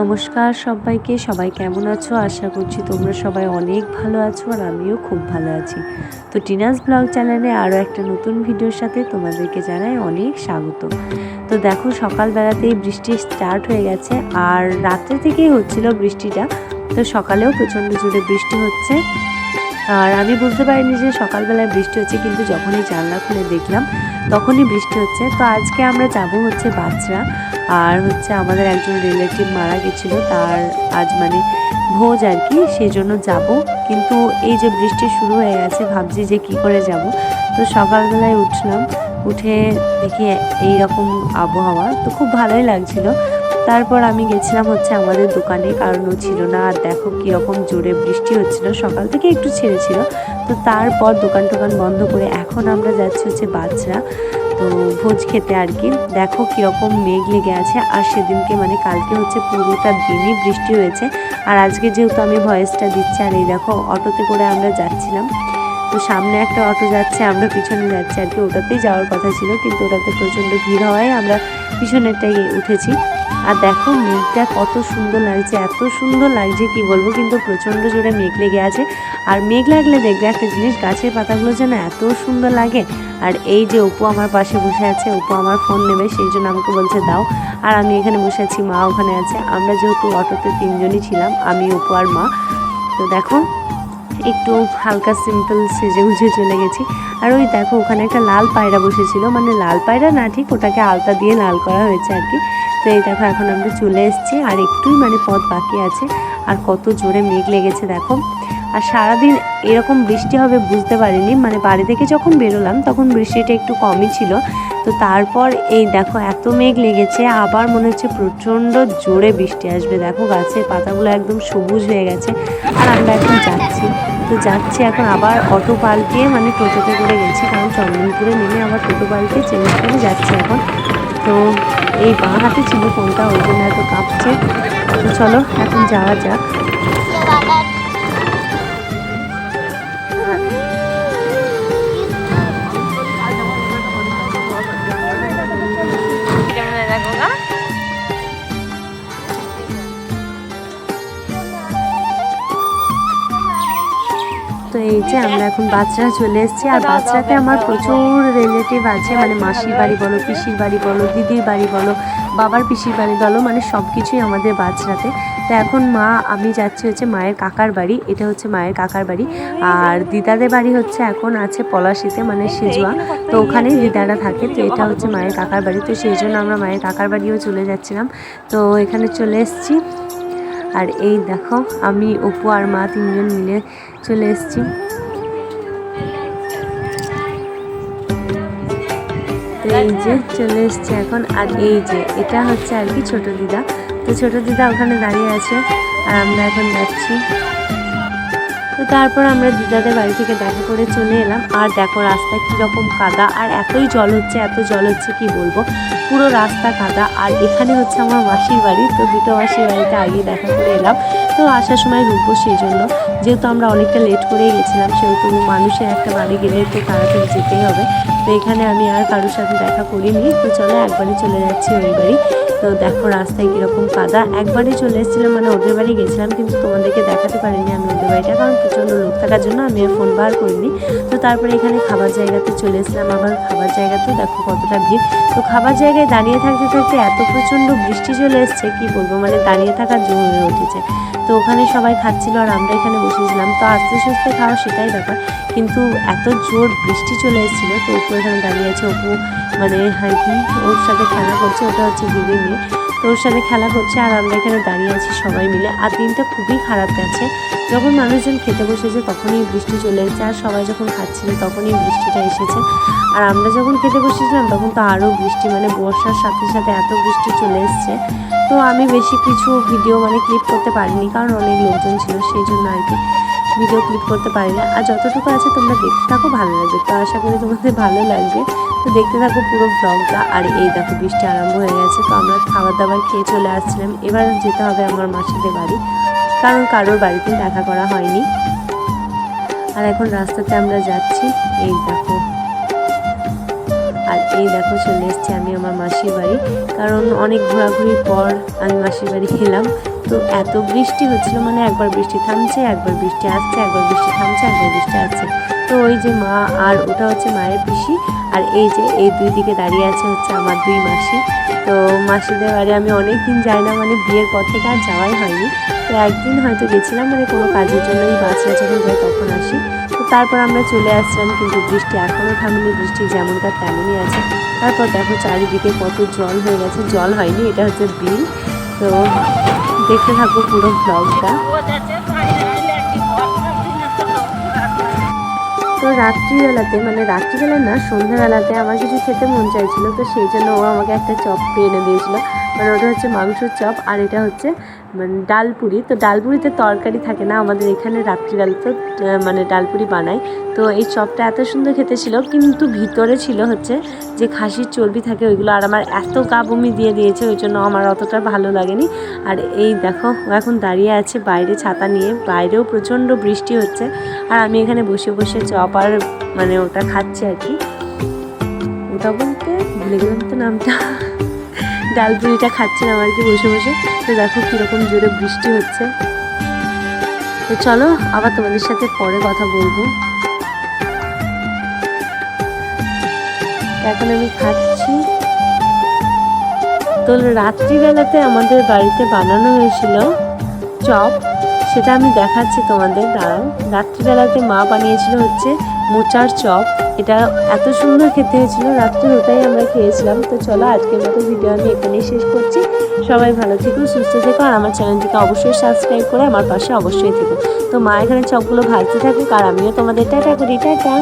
নমস্কার সবাইকে, সবাই কেমন আছো? আশা করছি তোমরা সবাই অনেক ভালো আছো আর আমিও খুব ভালো আছি। তো টিনাস ব্লগ চ্যানেলে আরও একটা নতুন ভিডিওর সাথে তোমাদেরকে জানাই অনেক স্বাগত। তো দেখো, সকালবেলাতেই বৃষ্টি স্টার্ট হয়ে গেছে আর রাত্রে থেকেই হচ্ছিল বৃষ্টিটা। তো সকালেও প্রচণ্ড জোরে বৃষ্টি হচ্ছে। আর আমি বুঝতে পারিনি যে সকালবেলায় বৃষ্টি হচ্ছে, কিন্তু যখনই জানলা খুলে দেখলাম তখনই বৃষ্টি হচ্ছে। তো আজকে আমরা যাব হচ্ছে বাচ্চা আর হচ্ছে আমাদের একজন রিলেটিভ মারা গেছিল, তার আজ মানে ভোজ আর কি সেই জন্য যাব। কিন্তু এই যে বৃষ্টি শুরু হয়ে গেছে, ভাবছি যে কি করে যাব। তো সকালবেলায় উঠলাম, উঠে দেখি এই রকম আবহাওয়া, তো খুব ভালোই লাগছিল। তারপর আমি গেছিলাম হচ্ছে আমাদের দোকানে কারণ ও ছিল না। আর দেখো কীরকম জোরে বৃষ্টি হচ্ছিল, সকাল থেকে একটু ছেড়েছিল। তো তারপর দোকান টোকান বন্ধ করে এখন আমরা যাচ্ছি হচ্ছে বাচ্চা তো ভোজ খেতে আর কি। দেখো কীরকম মেঘ লেগে আছে, আর সেদিনকে মানে কালকে হচ্ছে পুরোটা দিনই বৃষ্টি হয়েছে। আর আজকে যেহেতু আমি ভয়েসটা দিচ্ছি, আর এই দেখো অটোতে করে আমরা যাচ্ছিলাম। তো সামনে একটা অটো যাচ্ছে, আমরা পিছনে যাচ্ছি আর কি। ওটাতেই যাওয়ার কথা ছিল, কিন্তু ওটাতে প্রচণ্ড ভিড় হওয়ায় আমরা পিছনেরটাই উঠেছি। আর দেখো, মেঘটা কত সুন্দর লাগছে, এত সুন্দর লাগছে, কি বলব, কিন্তু প্রচণ্ড জোরে মেঘ লেগে আছে। আর মেঘ লাগলে দেখবে একটা জিনিস, গাছের পাতাগুলো যেন এত সুন্দর লাগে। আর এই যে অপু আমার পাশে বসে আছে, অপু আমার ফোন নেবে, সেই জন্য আমাকে বলছে, দাও। আর আমি এখানে বসে আছি, মা ওখানে আছে। আমরা যেহেতু অটোতে তিনজনই ছিলাম, আমি, অপু আর মা। তো দেখো, একটু হালকা সিম্পল সেজে গুজে চলে গেছি। আর ওই দেখো, ওখানে একটা লাল পায়রা বসেছিল। মানে লাল পায়রা না, ঠিক, ওটাকে আলতা দিয়ে লাল করা হয়েছে আর কি। তো এই দেখো, এখন আমরা চলে এসেছি। আর একটুই মানে পথ বাকি আছে। আর কত জোরে মেঘ লেগেছে, দেখো। আর সারাদিন এরকম বৃষ্টি হবে বুঝতে পারিনি। মানে বাড়ি থেকে যখন বেরোলাম, তখন বৃষ্টিটা একটু কমই ছিল। তো তারপর এই দেখো, এত মেঘ লেগেছে, আবার মনে হচ্ছে প্রচণ্ড জোরে বৃষ্টি আসবে। দেখো, গাছের পাতাগুলো একদম সবুজ হয়ে গেছে। আর আমরা এখন যাচ্ছি। তো যাচ্ছি এখন আবার অটো পাল্টিয়ে মানে টোটোতে করে গেছি। কারণ চন্দনপুরে নেমে আবার টোটো পাল্টিয়ে চেঞ্জ করে যাচ্ছি এখন। তো এই বাঁ হাতে ছিল ফোনটা ওই জন্য এত কাঁপছে। তো চলো এখন যাওয়া যাক। এই যে আমরা এখন বাচ্চারা চলে এসেছি আর বাচ্চাতে আমার প্রচুর রিলেটিভ আছে মানে মাসির বাড়ি বলো পিসির বাড়ি বলো দিদির বাড়ি বলো বাবার পিসির বাড়ি বলো মানে সব কিছুই আমাদের বাচ্চাতে। তো এখন মা আমি যাচ্ছি হচ্ছে মায়ের কাকার বাড়ি এটা হচ্ছে মায়ের কাকার বাড়ি। আর দিদাদের বাড়ি হচ্ছে এখন আছে পলাশিতে মানে সেজুয়া তো ওখানেই দিদারা থাকে তো এটা হচ্ছে মায়ের কাকার বাড়ি তো সেই জন্য আমরা মায়ের কাকার বাড়িও চলে যাচ্ছিলাম। তো এখানে চলে এসেছি। আর এই দেখো, আমি অপু আর মা তিনজন মিলে চলে এসেছি। তো এই যে চলে এসছে এখন, আর এই যে, এটা হচ্ছে আর কি ছোট দিদা। তো ছোট দিদা ওখানে দাঁড়িয়ে আছে, আর আমরা এখন যাচ্ছি। তো তারপর আমরা দিদাদের বাড়ি থেকে দেখা করে চলে এলাম। আর দেখো রাস্তায় কীরকম কাদা, আর এতই জল হচ্ছে, এত জল হচ্ছে কি বলব? পুরো রাস্তা কাদা। আর এখানে হচ্ছে আমার মাসির বাড়ি, তো দুটো মাসির বাড়িতে আগে দেখা করে এলাম। তো আসার সময় রুকবো সেই জন্য যেহেতু আমরা অনেকটা লেট করেই গেছিলাম, সেহেতু মানুষের একটা বাড়ি গেলে তো তাড়াতাড়ি যেতেই হবে। তো এখানে আমি আর কারোর সাথে দেখা করিনি। তো চলো একবারই চলে যাচ্ছি ওই বাড়ি। তো দেখো রাস্তায় কীরকম কাদা। একবারই চলে এসেছিলাম মানে ওদের বাড়ি গেছিলাম, কিন্তু তোমাদেরকে দেখাতে পারিনি আমি ওদের বাড়িটা, কারণ প্রচণ্ড লোক থাকার জন্য আমি আর ফোন বার করিনি। তো তারপরে এখানে খাবার জায়গাতে চলে এসেছিলাম, আবার খাবার জায়গাতেও দেখো কতটা ভিড়। তো খাবার জায়গায় দাঁড়িয়ে থাকতে থাকতে এত প্রচণ্ড বৃষ্টি চলে এসছে, কি বলব মানে দাঁড়িয়ে থাকার জন্য হয়ে উঠেছে। তো ওখানে সবাই খাচ্ছিল আর আমরা এখানে বসেছিলাম। তো আস্তে সুস্তে খাওয়া সেটাই ব্যাপার, কিন্তু এত জোর বৃষ্টি চলে এসেছিল, তো অপু এখানে দাঁড়িয়ে আছে, অপু মানে হয় কি ওর সাথে খেলা করছে, ওটা হচ্ছে দিদি মেয়ে তো ওর সাথে খেলা করছে আর আমরা এখানে দাঁড়িয়ে আছি সবাই মিলে। আর দিনটা খুবই খারাপ গেছে। যখন মানুষজন খেতে বসেছে, তখনই বৃষ্টি চলে এসেছে। আর সবাই যখন খাচ্ছিল, তখনই বৃষ্টিটা এসেছে। আর আমরা যখন খেতে বসেছিলাম, তখন তো আরও বৃষ্টি মানে বর্ষার সাথে সাথে এত বৃষ্টি চলে এসছে। তো আমি বেশি কিছু ভিডিও মানে ক্লিপ করতে পারিনি, কারণ অনেক লোকজন ছিল, সেই জন্য আর কি ভিডিও ক্লিপ করতে পারি না আর যতটুকু আছে তোমরা দেখতে থাকো, ভালো লাগবে। তো আশা করি তোমাদের ভালো লাগবে। তো দেখতে থাকো পুরো ব্লগটা আর এই দেখো বৃষ্টি আরম্ভ হয়ে গেছে, তো আমরা খাবার দাবার খেয়ে চলে আসছিলাম। এবার যেতে হবে আমার মাসিদের বাড়ি, কারণ কারোর বাড়িতে দেখা করা হয়নি। আর এখন রাস্তাতে আমরা যাচ্ছি, এই দেখো। আর এই দেখো চলে এসেছি আমি আমার মাসির বাড়ি, কারণ অনেক ঘোরাঘুরির পর আমি মাসির বাড়ি এলাম। তো এত বৃষ্টি হচ্ছিল মানে একবার বৃষ্টি থামছে, একবার বৃষ্টি আসছে, একবার বৃষ্টি থামছে, একবার বৃষ্টি আসছে। তো ওই যে মা আর ওটা হচ্ছে মায়ের পিসি। আর এই যে এই দুই দিকে দাঁড়িয়ে আছে হচ্ছে আমার দুই মাসি। তো মাসিদের বাড়ি আমি অনেক দিন যাই না মানে বিয়ের পর থেকে আর যাওয়াই হয়নি। তো একদিন হয়তো গেছিলাম মানে কোনো কাজের জন্য এই বাসরা যখন যাই তখন আসি। তো তারপর আমরা চলে আসছিলাম কিন্তু বৃষ্টি এখনও থামেনি বৃষ্টি যেমনটা তেমনই আছে। তারপর দেখো চারিদিকে কত জল হয়ে গেছে, জল হয়নি, এটা হচ্ছে বিল। তো দেখতে থাকব পুরো ব্লগটা তো রাত্রিবেলাতে মানে রাত্রিবেলা না, সন্ধ্যাবেলাতে আমার কিছু খেতে মন চাইছিল, তো সেই জন্য ও আমাকে একটা চপ এনে দিয়েছিল। মানে ওটা হচ্ছে মাংসর চপ, আর এটা হচ্ছে মানে ডালপুরি। তো ডালপুরিতে তরকারি থাকে না, আমাদের এখানে রাত্রিবেলাতে মানে ডালপুরি বানায় তো এই চপটা এত সুন্দর খেতে ছিল, কিন্তু ভিতরে ছিল হচ্ছে যে খাসির চর্বি থাকে ওইগুলো, আর আমার এত গা বমি দিয়ে দিয়েছে, ওই জন্য আমার অতটা ভালো লাগেনি। আর এই দেখো এখন দাঁড়িয়ে আছে বাইরে ছাতা নিয়ে, বাইরেও প্রচণ্ড বৃষ্টি হচ্ছে, আর আমি এখানে বসে বসে চপ আর মানে ওটা খাচ্ছি আর কি। ওটা বলতে ভুলে গেলাম তো নামটা। ডাল পুরিটা খাচ্ছিলাম আর কি বসে বসে। তো দেখো কীরকম জোরে বৃষ্টি হচ্ছে। তো চলো আবার তোমাদের সাথে পরে কথা বলব। এখন আমি খাচ্ছি। তো রাত্রিবেলাতে আমাদের বাড়িতে বানানো হয়েছিল চপ। সেটা আমি দেখাচ্ছি তোমাদের দাঁড়াও। রাত্রিবেলাতে মা বানিয়েছিল হচ্ছে মোচার চপ। এটা এত সুন্দর খেতে হয়েছিল, রাত্রে ওটাই আমরা খেয়েছিলাম। তো চলো, আজকের মতো ভিডিও আমি এখানেই শেষ করছি। সবাই ভালো থেকো, সুস্থ থেকো, আর আমার চ্যানেলটিকে অবশ্যই সাবস্ক্রাইব করে আমার পাশে অবশ্যই থেকো। তো মা এখানে চপগুলো ভাজতে থাকুক, আর আমিও তোমাদের টাটা করি, টাটা।